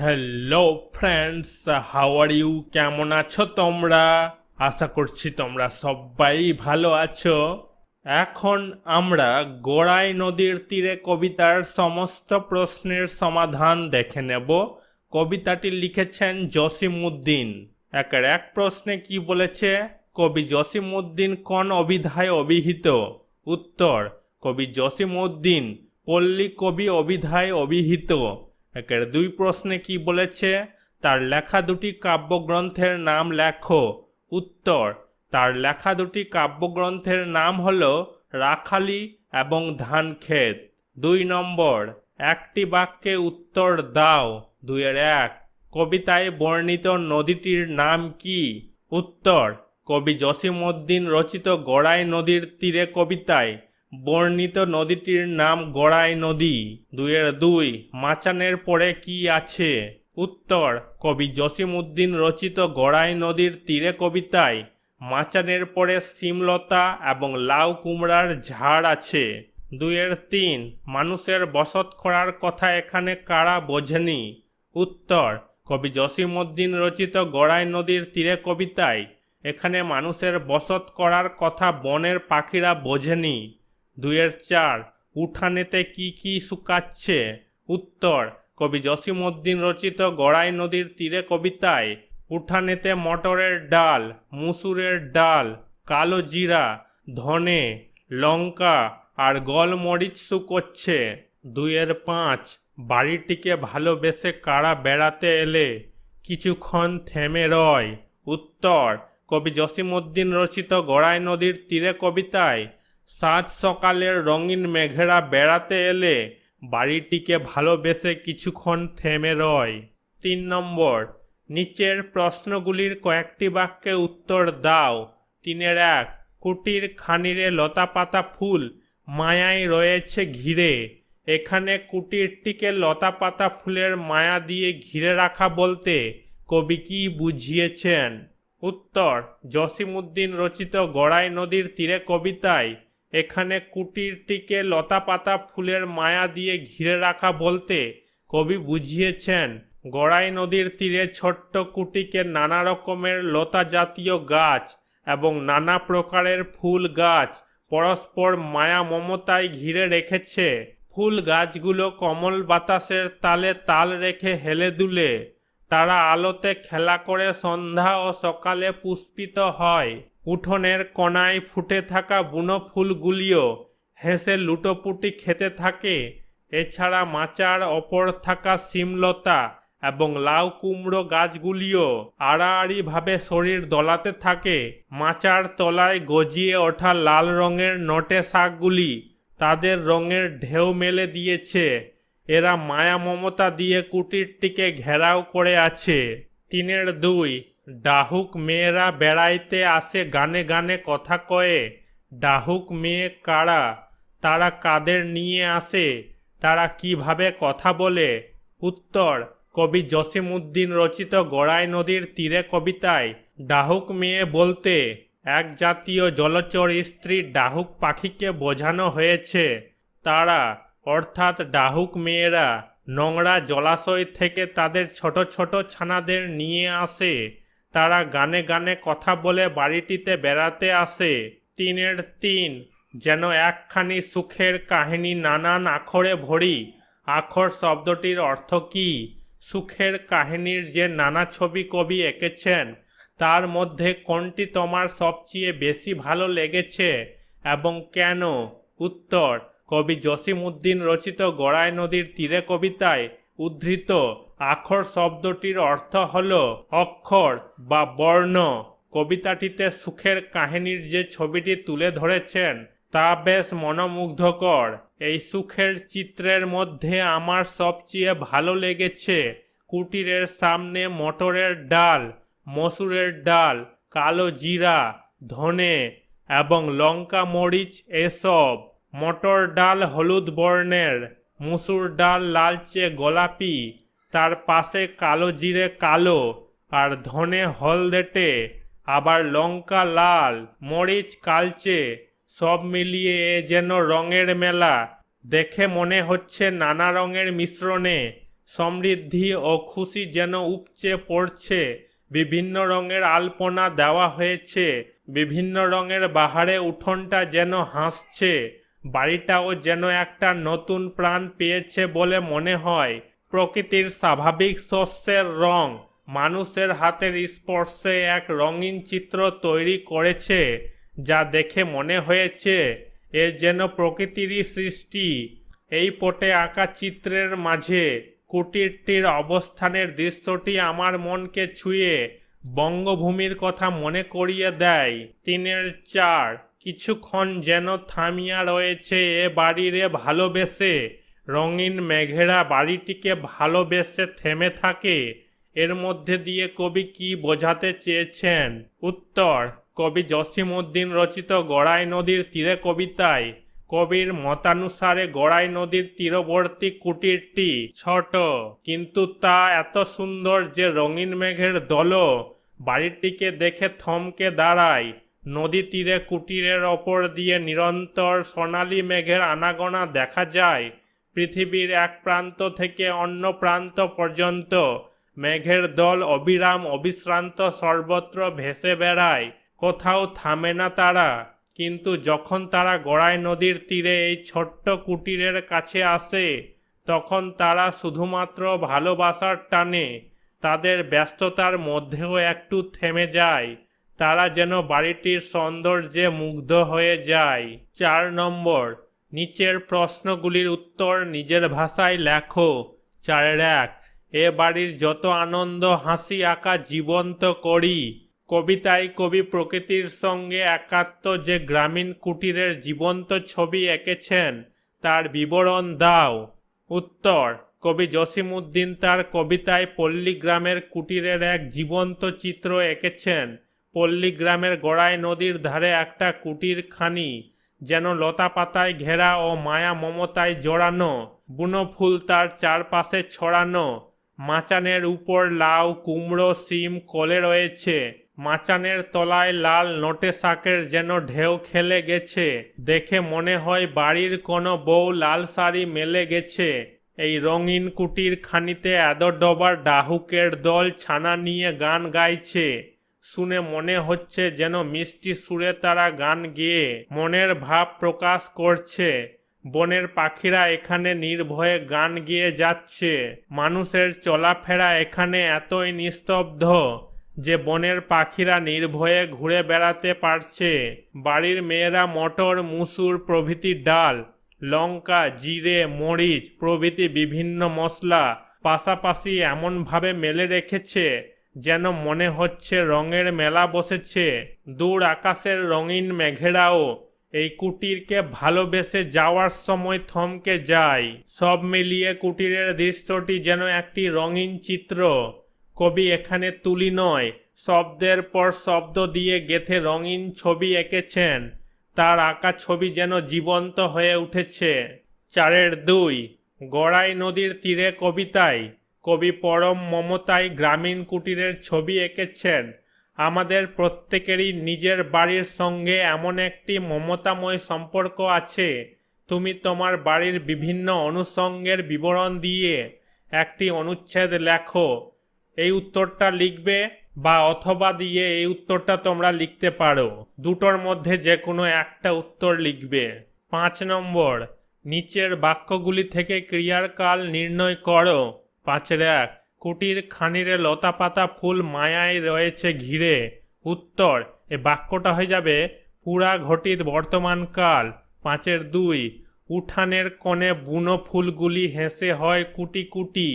Hello friends how are you কেমন আছো তোমরা? আশা করছি তোমরা সবাই ভালো আছো। এখন আমরা গোড়াই নদীর তীরে কবিতার সমস্ত প্রশ্নের সমাধান দেখে নেব। কবিতাটি লিখেছেন জসিমউদ্দিন। একের এক প্রশ্নে কি বলেছে? কবি জসিমউদ্দিন কোন অভিধায় অভিহিত? উত্তর, কবি জসিমউদ্দিন পল্লী কবি অভিধায় অভিহিত। একের দুই প্রশ্নে কি বলেছে? তার লেখা দুটি কাব্যগ্রন্থের নাম লেখো। উত্তর, তার লেখা দুটি কাব্যগ্রন্থের নাম হল রাখালি এবং ধানক্ষেত। দুই নম্বর, একটি বাক্যে উত্তর দাও। দুইয়ের এক, কবিতায় বর্ণিত নদীটির নাম কি? উত্তর, কবি জসিমউদ্দিন রচিত গড়াই নদীর তীরে কবিতায় বর্ণিত নদীটির নাম গড়াই নদী। দুইয়ের দুই, মাচানের পরে কি আছে? উত্তর, কবি জসিমউদ্দিন রচিত গড়াই নদীর তীরে কবিতায়, মাচানের পরে সিমলতা এবং লাউ কুমড়ার ঝাড় আছে। দুইয়ের তিন, মানুষের বসত করার কথা এখানে কারা বোঝেনি? উত্তর, কবি জসিমউদ্দিন রচিত গড়াই নদীর তীরে কবিতায়, এখানে মানুষের বসত করার কথা বনের পাখিরা বোঝেনি। দুইয়ের চার, উঠানেতে কি কি শুকাচ্ছে? উত্তর, কবি জসিমউদ্দিন রচিত গড়াই নদীর তীরে কবিতায়, উঠানেতে মটরের ডাল, মুসুরের ডাল, কালো জিরা, ধনে, লঙ্কা আর গোলমরিচ শুকোচ্ছে। দুইয়ের পাঁচ, বাড়িটিকে ভালোবেসে কারা বেড়াতে এলে? কিছুক্ষণ থেমে রয়। উত্তর, কবি জসিমউদ্দিন রচিত গড়াই নদীর তীরে কবিতায় সাত সকালের রঙিন মেঘেরা বেড়াতে এলে বাড়িটিকে ভালোবেসে কিছুক্ষণ থেমে রয়। তিন নম্বর, নিচের প্রশ্নগুলির কয়েকটি বাক্যে উত্তর দাও। তিনের এক, কুটির খানিরে লতাপাতা ফুল মায়ায় রয়েছে ঘিরে। এখানে কুটিরটিকে লতাপাতা ফুলের মায়া দিয়ে ঘিরে রাখা বলতে কবি কি বুঝিয়েছেন? উত্তর, জসিমউদ্দিন রচিত গড়াই নদীর তীরে কবিতায় এখানে কুটিরটিকে লতাপাতা ফুলের মায়া দিয়ে ঘিরে রাখা বলতে কবি বুঝিয়েছেন, গড়াই নদীর তীরে ছোট্ট কুটিকে নানা রকমের লতা জাতীয় গাছ এবং নানা প্রকারের ফুল গাছ পরস্পর মায়া মমতায় ঘিরে রেখেছে। ফুল গাছগুলো কমল বাতাসের তালে তাল রেখে হেলে দুলে, তারা আলোতে খেলা করে সন্ধ্যা ও সকালে পুষ্পিত হয়। উঠোনের কণায় ফুটে থাকা বুনো ফুলগুলিও হেসে লুটোপুটি খেতে থাকে। এছাড়া মাচার ওপর থাকা সিমলতা এবং লাউ কুমড়ো গাছগুলিও আড়াআড়িভাবে শরীর দোলাতে থাকে। মাচার তলায় গজিয়ে ওঠা লাল রঙের নটে শাকগুলি তাদের রঙের ঢেউ মেলে দিয়েছে। এরা মায়া মমতা দিয়ে কুটিরটিকে ঘেরাও করে আছে। তিনের দুই ডাহুক মেয়েরা বেড়াইতে আসে গানে গানে কথা কয়ে, ডাহুক মেয়ে কারা? তারা কাদের নিয়ে আসে? তারা কীভাবে কথা বলে? উত্তর, কবি জসিমউদ্দিন রচিত গড়াই নদীর তীরে কবিতায়, ডাহুক মেয়ে বলতে, এক জাতীয় জলচর স্ত্রী ডাহুক পাখিকে বোঝানো হয়েছে। তারা, অর্থাৎ ডাহুক মেয়েরা, নোংরা জলাশয় থেকে তাদের ছোট ছোট ছানাদের নিয়ে আসে। তারা গানে গানে কথা বলে বাড়িটিতে বেড়াতে আসে। তিনের তিন, যেন একখানি সুখের কাহিনী নানান আখরে ভরি। আখর শব্দটির অর্থ কি? সুখের কাহিনীর যে নানা ছবি কবি এঁকেছেন, তার মধ্যে কোনটি তোমার সবচেয়ে বেশি ভালো লেগেছে? এবং কেন? উত্তর, কবি জসিম উদ্দিন রচিত গড়াই নদীর তীরে কবিতায় উদ্ধৃত আখর শব্দটির অর্থ হল অক্ষর বা বর্ণ। কবিতাটিতে সুখের কাহিনীর যে ছবিটি তুলে ধরেছেন, তা বেশ মনোমুগ্ধকর। এই সুখের চিত্রের মধ্যে আমার সবচেয়ে ভালো লেগেছে কুটিরের সামনে মটরের ডাল, মসুরের ডাল, কালো জিরা, ধনে এবং লঙ্কা মরিচ এসব। মটর ডাল হলুদ বর্ণের, মুসুর ডাল লালচে গোলাপি। তার পাশে কালো জিরে কালো আর ধনে হলদেটে, আবার লঙ্কা লাল, মরিচ কালচে, সব মিলিয়ে এ যেন রঙের মেলা। দেখে মনে হচ্ছে নানা রঙের মিশ্রণে সমৃদ্ধি ও খুশি যেন উপচে পড়ছে। বিভিন্ন রঙের আলপনা দেওয়া হয়েছে। বিভিন্ন রঙের বাহারে উঠোনটা যেন হাসছে। বাড়িটাও যেন একটা নতুন প্রাণ পেয়েছে বলে মনে হয়। প্রকৃতির স্বাভাবিক শস্যের রং মানুষের হাতের স্পর্শে এক রঙিন চিত্র তৈরি করেছে, যা দেখে মনে হয়েছে এ যেন প্রকৃতিরই সৃষ্টি। এই পটে আঁকা চিত্রের মাঝে কুটিরটির অবস্থানের দৃশ্যটি আমার মনকে ছুঁয়ে বঙ্গভূমির কথা মনে করিয়ে দেয়। তিনের চার, কিছুক্ষণ যেন থামিয়া রয়েছে এ বাড়িরে ভালোবেসে রঙিন মেঘেরা বাড়িটিকে ভালোবেসে থেমে থাকে। এর মধ্যে দিয়ে কবি কি বোঝাতে চেয়েছেন? উত্তর, কবি জসিমউদ্দিন রচিত গড়াই নদীর তীরে কবিতায়, কবির মতানুসারে গড়াই নদীর তীরবর্তী কুটিরটি ছোট, কিন্তু তা এত সুন্দর যে রঙিন মেঘের দল বাড়িটিকে দেখে থমকে দাঁড়ায়। নদী তীরে কুটিরের ওপর দিয়ে নিরন্তর সোনালি মেঘের আনাগোনা দেখা যায়। পৃথিবীর এক প্রান্ত থেকে অন্য প্রান্ত পর্যন্ত মেঘের দল অবিরাম অবিশ্রান্ত সর্বত্র ভেসে বেড়ায়। কোথাও থামে না তারা, কিন্তু যখন তারা গড়াই নদীর তীরে এই ছোট্ট কুটিরের কাছে আসে, তখন তারা শুধুমাত্র ভালোবাসার টানে। তাদের ব্যস্ততার মধ্যেও একটু থেমে যায়। তারা যেন বাড়িটির সৌন্দর্যে মুগ্ধ হয়ে যায়। চার নম্বর নিচের প্রশ্নগুলির উত্তর নিজের ভাষায় লেখো। চারের এক, এ বাড়ির যত আনন্দ, হাসি, আঁকা জীবন্ত করি। কবিতায় কবি প্রকৃতির সঙ্গে একাত্ম যে গ্রামীণ কুটিরের জীবন্ত ছবি এঁকেছেন, তার বিবরণ দাও। উত্তর, কবি জসিমউদ্দিন তার কবিতায় পল্লীগ্রামের কুটিরের এক জীবন্ত চিত্র এঁকেছেন। পল্লীগ্রামের গড়াই নদীর ধারে একটা কুটির খানি। যেন লতা পাতায় ঘেরা ও মায়া মমতায় জড়ানো, বুনো ফুল তার চারপাশে ছড়ানো, মাচানের উপর লাউ, কুমড়ো, সিম, কলে রয়েছে, মাচানের তলায় লাল নোটে শাকের যেন ঢেউ খেলে গেছে, দেখে মনে হয় বাড়ির কোনো বউ লাল শাড়ি মেলে গেছে, এই রঙিন কুটির খানিতে এত ডবার ডাহুকের দল ছানা নিয়ে গান গাইছে। শুনে মনে হচ্ছে যেন মিষ্টি সুরে তারা গান গেয়ে মনের ভাব প্রকাশ করছে। বনের পাখিরা এখানে নির্ভয়ে গান গেয়ে যাচ্ছে। মানুষের চলাফেরা এখানে এতই নিস্তব্ধ যে বনের পাখিরা নির্ভয়ে ঘুরে বেড়াতে পারছে। বাড়ির মেয়েরা মটর, মুসুর প্রভৃতি ডাল, লঙ্কা, জিরে, মরিচ প্রভৃতি বিভিন্ন মশলা পাশাপাশি এমনভাবে মেলে রেখেছে যেন মনে হচ্ছে রঙের মেলা বসেছে। দূর আকাশের রঙিন মেঘেরাও। এই কুটিরকে ভালোবেসে যাওয়ার সময় থমকে যায়। সব মিলিয়ে কুটিরের দৃশ্যটি যেন একটি রঙিন চিত্র। কবি এখানে তুলি নয়, শব্দের পর শব্দ দিয়ে গেথে রঙিন ছবি এঁকেছেন। তার আঁকা ছবি যেন জীবন্ত হয়ে উঠেছে। চারের দুই, গড়াই নদীর তীরে কবিতায়। কবি পরম মমতায় গ্রামীণ কুটিরের ছবি এঁকেছেন। আমাদের প্রত্যেকেরই নিজের বাড়ির সঙ্গে এমন একটি মমতাময় সম্পর্ক আছে। তুমি তোমার বাড়ির বিভিন্ন অনুষঙ্গের বিবরণ দিয়ে একটি অনুচ্ছেদ লেখো। এই উত্তরটা লিখবে বা অথবা দিয়ে এই উত্তরটা তোমরা লিখতে পারো। দুটোর মধ্যে যে কোনো একটা উত্তর লিখবে। পাঁচ নম্বর, নিচের বাক্যগুলি থেকে ক্রিয়ার কাল নির্ণয় করো। পাঁচের এক কুটির খানিরে লতা পাতা ফুল মায়ায় রয়েছে ঘিরে। উত্তর, এ বাক্যটা হয়ে যাবে, পুরা ঘটিত বর্তমান কাল। পাঁচের দুই, উঠানের কোণে বুনো ফুলগুলি হেসে হয় কুটি কুটি।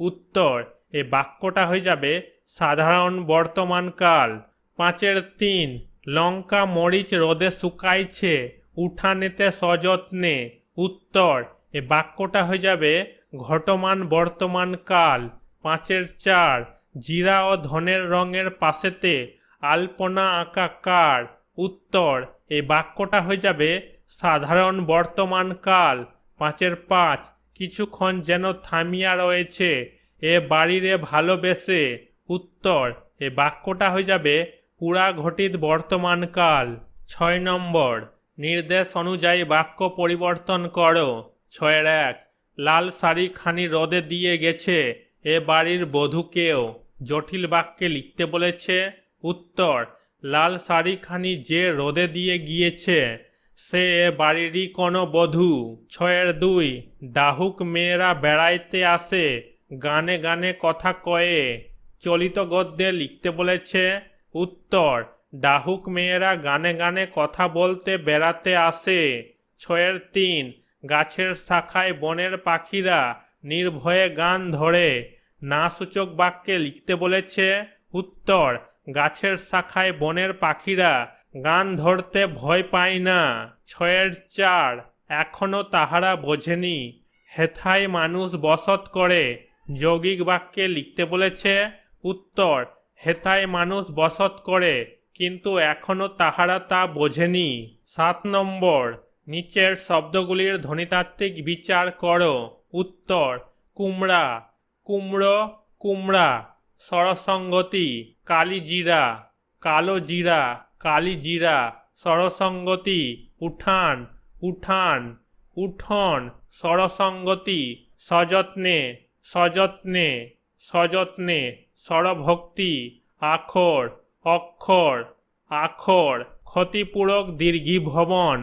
উত্তর, এ বাক্যটা হয়ে যাবে, সাধারণ বর্তমান কাল। পাঁচের তিন, লঙ্কা মরিচ রোদে শুকাইছে, উঠানেতে সযত্নে। উত্তর, এ বাক্যটা হয়ে যাবে ঘটমান বর্তমান কাল, পাঁচের চার, জিরা ও ধনের রঙের পাশেতে আলপনা আঁকা কার, উত্তর। এই বাক্যটা হয়ে যাবে, সাধারণ বর্তমান কাল, পাঁচের পাঁচ, কিছুক্ষণ যেন থামিয়া রয়েছে, এ বাড়িরে ভালোবেসে, উত্তর। এ বাক্যটা হয়ে যাবে, পুরা ঘটিত বর্তমান কাল। ছয় নম্বর, নির্দেশ অনুযায়ী বাক্য পরিবর্তন করো। ছয়ের এক লাল শাড়িখানি রদে দিয়ে গেছে, এ বাড়ির বধূকেও জটিল বাক্যে লিখতে বলেছে, উত্তর, লাল শাড়িখানি যে রোদে দিয়ে গিয়েছে, সে এ বাড়িরই কোনো বধূ। ছয়ের দুই ডাহুক মেয়েরা বেড়াইতে আসে, গানে গানে কথা কয়ে। চলিত গদ্যে লিখতে বলেছে, উত্তর ডাহুক মেয়েরা গানে গানে কথা বলতে বেড়াতে আসে। ছয়ের তিন গাছের শাখায় বনের পাখিরা নির্ভয়ে গান ধরে। না সূচক বাক্যে লিখতে বলেছে, উত্তর, গাছের শাখায় বনের পাখিরা গান ধরতে ভয় পায় না। ছয়ের চার, এখনও তাহারা বোঝেনি। হেথায় মানুষ বসত করে। যৌগিক বাক্যে লিখতে বলেছে, উত্তর, হেথায় মানুষ বসত করে, কিন্তু এখনও তাহারা তা বোঝেনি। সাত নম্বর নিচের শব্দগুলির ধ্বনিতাত্ত্বিক বিচার করো। উত্তর, কুমড়া। কুমড়ো, কুমড়া। সরসঙ্গতি কালিজিরা। কালো জিরা কালিজিরা। সরসঙ্গতি উঠান উঠান। উঠন সরসঙ্গতি সযত্নে সযত্নে। সযত্নে, স্বরভক্তি, আখর, অক্ষর। আখর, ক্ষতিপূরক দীর্ঘি ভবন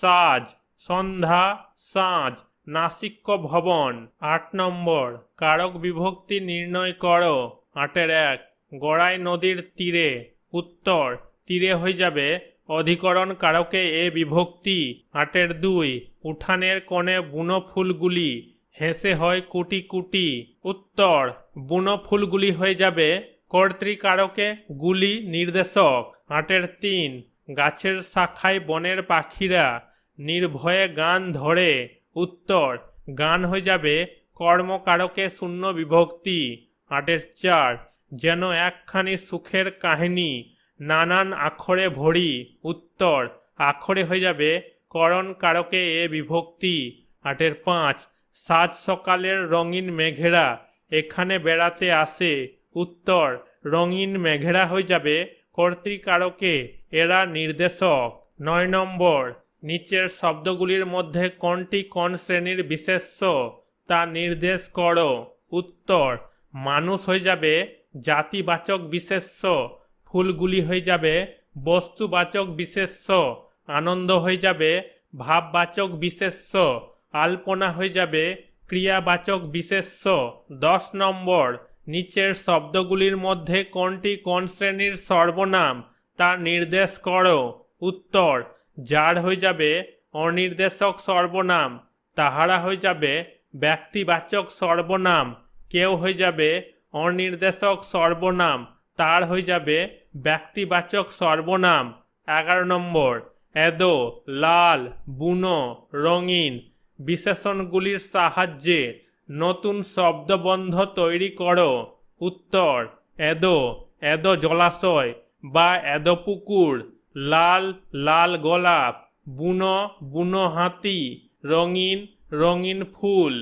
সাজ, সন্ধ্যা, সাজ, নাসিক্য ভবন, আট নম্বর। কারক বিভক্তি নির্ণয় করো। আটের এক। গড়াই নদীর তীরে। উত্তর। তীরে হয়ে যাবে। অধিকরণ কারকে এ বিভক্তি। আটের দুই। উঠানের কোণে বুনো ফুলগুলি হেসে হয় কুটি কুটি। উত্তর। বুনো ফুলগুলি হয়ে যাবে। কর্তৃকারকে গুলি নির্দেশক। আটের তিন। গাছের শাখায় বনের পাখিরা। নির্ভয়ে গান ধরে। উত্তর, গান হয়ে যাবে কর্মকারকে শূন্য বিভক্তি। আটের চার, যেন একখানি সুখের কাহিনী নানান আখরে ভরি। উত্তর, আখরে হয়ে যাবে করণ কারকে এ বিভক্তি। আটের পাঁচ সাত সকালের রঙিন মেঘেরা এখানে বেড়াতে আসে। উত্তর, রঙিন মেঘেরা হয়ে যাবে কর্তৃকারকে এরা নির্দেশক। নয় নম্বর নিচের শব্দগুলির মধ্যে কোনটি কোন শ্রেণির বিশেষ্য তা নির্দেশ করো। উত্তর, মানুষ হয়ে যাবে জাতিবাচক বিশেষ্য, ফুলগুলি হয়ে যাবে বস্তুবাচক বিশেষ্য, আনন্দ হয়ে যাবে ভাববাচক বিশেষ্য, আলপনা হয়ে যাবে ক্রিয়াবাচক বিশেষ্য। দশ নম্বর, নিচের শব্দগুলির মধ্যে কোনটি কোন শ্রেণির সর্বনাম তা নির্দেশ করো। উত্তর যার হয়ে যাবে অনির্দেশক সর্বনাম, তাহারা হয়ে যাবে ব্যক্তিবাচক সর্বনাম, কেউ হয়ে যাবে অনির্দেশক সর্বনাম, তার হয়ে যাবে ব্যক্তিবাচক সর্বনাম। এগারো নম্বর, এদো, লাল, বুনো, রঙিন বিশেষণগুলির সাহায্যে নতুন শব্দবন্ধ তৈরি করো। উত্তর, এদো এদো জলাশয় বা এদো পুকুর। লাল লাল গোলাপ বুনো বুনো হাতি রঙিন রঙিন ফুল।